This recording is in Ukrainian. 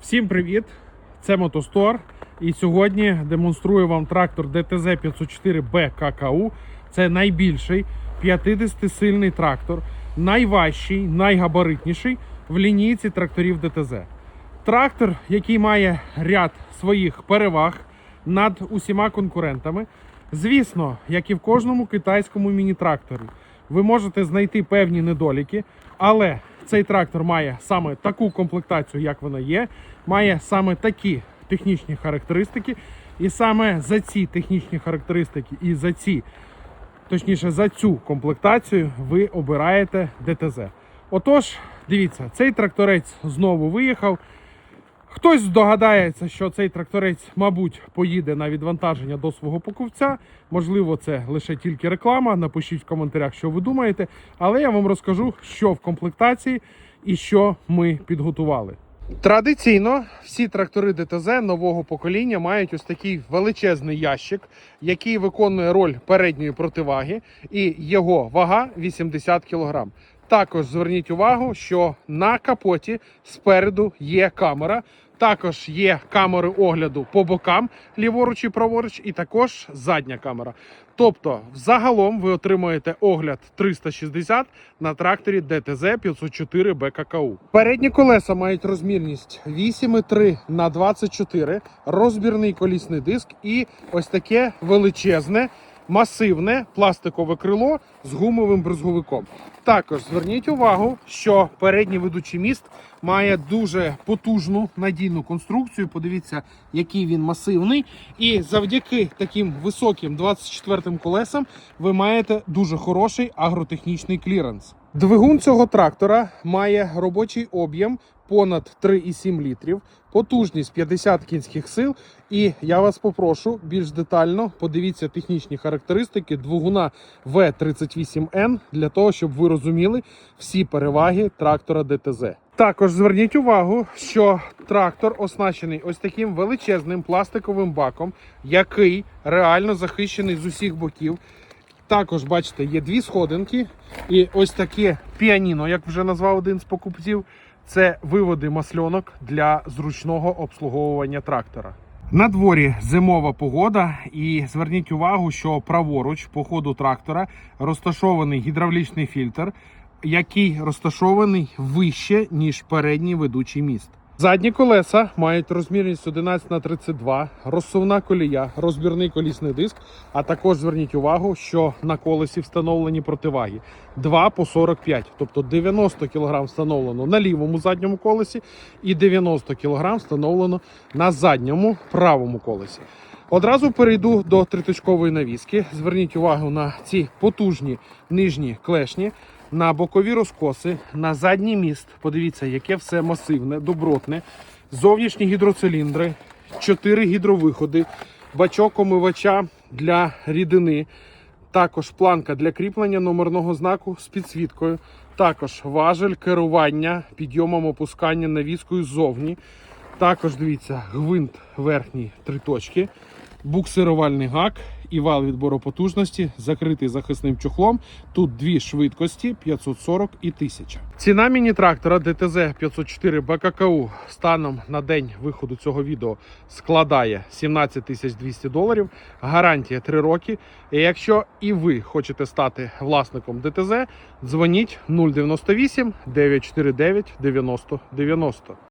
Всім привіт! Це Мотостор. І сьогодні демонструю вам трактор DTZ 504B ККУ. Це найбільший 50-сильний трактор, найважчий, найгабаритніший в лінійці тракторів ДТЗ. Трактор, який має ряд своїх переваг над усіма конкурентами. Звісно, як і в кожному китайському міні-тракторі, ви можете знайти певні недоліки, але цей трактор має саме таку комплектацію, як вона є, має саме такі технічні характеристики, і саме за ці технічні характеристики і за ці, точніше, за цю комплектацію ви обираєте ДТЗ. Отож, дивіться, цей тракторець знову виїхав. Хтось здогадається, що цей тракторець, мабуть, поїде на відвантаження до свого покупця. Можливо, це лише тільки реклама. Напишіть в коментарях, що ви думаєте. Але я вам розкажу, що в комплектації і що ми підготували. Традиційно всі трактори ДТЗ нового покоління мають ось такий величезний ящик, який виконує роль передньої противаги, і його вага 80 кг. Також зверніть увагу, що на капоті спереду є камера. Також є камери огляду по бокам, ліворуч і праворуч, і також задня камера. Тобто, взагалом ви отримуєте огляд 360 на тракторі ДТЗ 504 БККУ. Передні колеса мають розмірність 8,3 на 24, розбірний колісний диск і ось таке величезне масивне пластикове крило з гумовим брезговиком. Також зверніть увагу, що передній ведучий міст має дуже потужну надійну конструкцію. Подивіться, який він масивний. І завдяки таким високим 24 колесам ви маєте дуже хороший агротехнічний кліренс. Двигун цього трактора має робочий об'єм понад 3,7 літрів, потужність 50 кінських сил. І я вас попрошу більш детально подивіться технічні характеристики двигуна V38N для того, щоб ви розуміли всі переваги трактора ДТЗ. Також зверніть увагу, що трактор оснащений ось таким величезним пластиковим баком, який реально захищений з усіх боків. Також, бачите, є дві сходинки і ось таке піаніно, як вже назвав один з покупців. Це виводи масльонок для зручного обслуговування трактора. На дворі зимова погода, і зверніть увагу, що праворуч по ходу трактора розташований гідравлічний фільтр, який розташований вище ніж передній ведучий міст. Задні колеса мають розмірність 11 на 32, розсувна колія, розбірний колісний диск. А також зверніть увагу, що на колесі встановлені противаги 2 по 45, тобто 90 кг встановлено на лівому задньому колесі і 90 кг встановлено на задньому правому колесі. Одразу перейду до триточкової навіски. Зверніть увагу на ці потужні нижні клешні, на бокові розкоси, на задній міст. Подивіться, яке все масивне, добротне. Зовнішні гідроциліндри, 4 гідровиходи, бачок омивача для рідини. Також планка для кріплення номерного знаку з підсвіткою. Також важель керування підйомом опускання навіскою ззовні. Також дивіться, гвинт верхній три точки, буксирувальний гак і вал відбору потужності, закритий захисним чохлом. Тут дві швидкості 540 і 1000. Ціна міні-трактора ДТЗ 504 БККУ станом на день виходу цього відео складає 17 200 доларів. Гарантія 3 роки. І якщо і ви хочете стати власником ДТЗ, дзвоніть 098 949 90 90.